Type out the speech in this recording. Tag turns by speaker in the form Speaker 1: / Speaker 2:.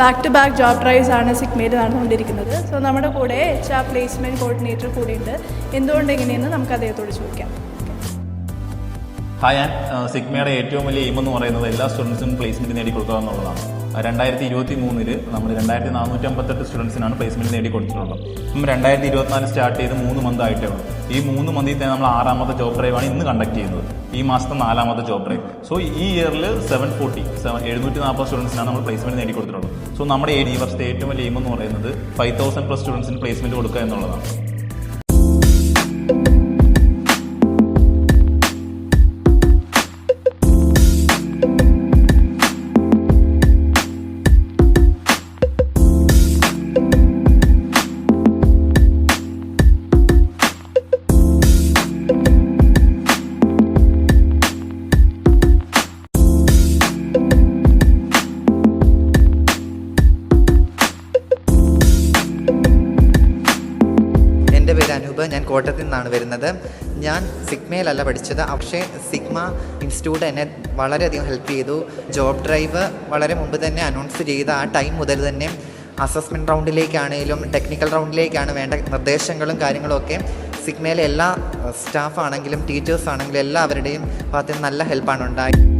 Speaker 1: Back to back job drives ആണ് സിഗ്മയിൽ നടന്നുകൊണ്ടിരിക്കുന്നത്. സോ നമ്മുടെ കൂടെ എച്ച് ആർ പ്ലേസ്മെന്റ് കോർഡിനേറ്റർ കൂടിയുണ്ട്. എന്തുകൊണ്ട് എങ്ങനെയെന്ന് നമുക്ക് അദ്ദേഹത്തോട് ചോദിക്കാം.
Speaker 2: ഹായ് ഞാൻ സിഗ്മയുടെ ഏറ്റവും വലിയ എയിം എന്ന് പറയുന്നത് എല്ലാ സ്റ്റുഡൻസിനും പ്ലേസ്മെന്റ് നേടിക്കൊടുക്കുക എന്നുള്ളതാണ്. രണ്ടായിരത്തി ഇരുപത്തി മൂന്നിൽ നമ്മൾ രണ്ടായിരത്തി നാനൂറ്റി അമ്പത്തെട്ട് സ്റ്റുഡൻസിനാണ് പ്ലേസ്മെന്റ് നേടിക്കൊടുത്തിട്ടുള്ളത്. അപ്പം രണ്ടായിരത്തി ഇരുപത്തിനാല് സ്റ്റാർട്ട് ചെയ്ത് മൂന്ന് മന്ത് ആയിട്ടേ ഉള്ളൂ. ഈ മൂന്ന് മന്തിൽ തന്നെ നമ്മൾ ആറാമത്തെ ജോബ് ഡ്രൈവാണ് ഇന്ന് കണ്ടക്ട് ചെയ്യുന്നത്. ഈ മാസത്തെ നാലാമത്തെ ജോബ് ഡ്രൈവ് സോ ഈ ഇയറിൽ സെവൻ ഫോർട്ടി സെവൻ എഴുന്നൂറ്റി നാൽപ്പത് സ്റ്റുഡൻസിനാണ് നമ്മൾ പ്ലേസ്മെന്റ് നേടിക്കൊടുത്തിട്ടുള്ളത്. സോ നമ്മുടെ ഈ വർഷത്തെ ഏറ്റവും വലിയ എയിം എന്ന് പറയുന്നത് ഫൈവ് തൗസൻഡ് പ്ലസ് സ്റ്റുഡൻസിന് പ്ലേസ്മെന്റ് കൊടുക്കുക എന്നുള്ളതാണ്.
Speaker 3: അനൂപ് ഞാൻ കോട്ടയത്തു നിന്നാണ് വരുന്നത്. ഞാൻ സിഗ്മയിലല്ല പഠിച്ചത്. പക്ഷേ സിഗ്മ ഇൻസ്റ്റിറ്റ്യൂട്ട് എന്നെ വളരെയധികം ഹെൽപ്പ് ചെയ്തു. ജോബ് ഡ്രൈവ് വളരെ മുമ്പ് തന്നെ അനൗൺസ് ചെയ്ത ആ ടൈം മുതൽ തന്നെ അസസ്മെന്റ് റൗണ്ടിലേക്കാണെങ്കിലും ടെക്നിക്കൽ റൗണ്ടിലേക്കാണ് വേണ്ട നിർദ്ദേശങ്ങളും കാര്യങ്ങളും ഒക്കെ സിഗ്മയിലെ എല്ലാ സ്റ്റാഫാണെങ്കിലും ടീച്ചേഴ്സ് ആണെങ്കിലും എല്ലാവരുടെയും ഭാഗത്ത് നല്ല ഹെൽപ്പാണ് ഉണ്ടായി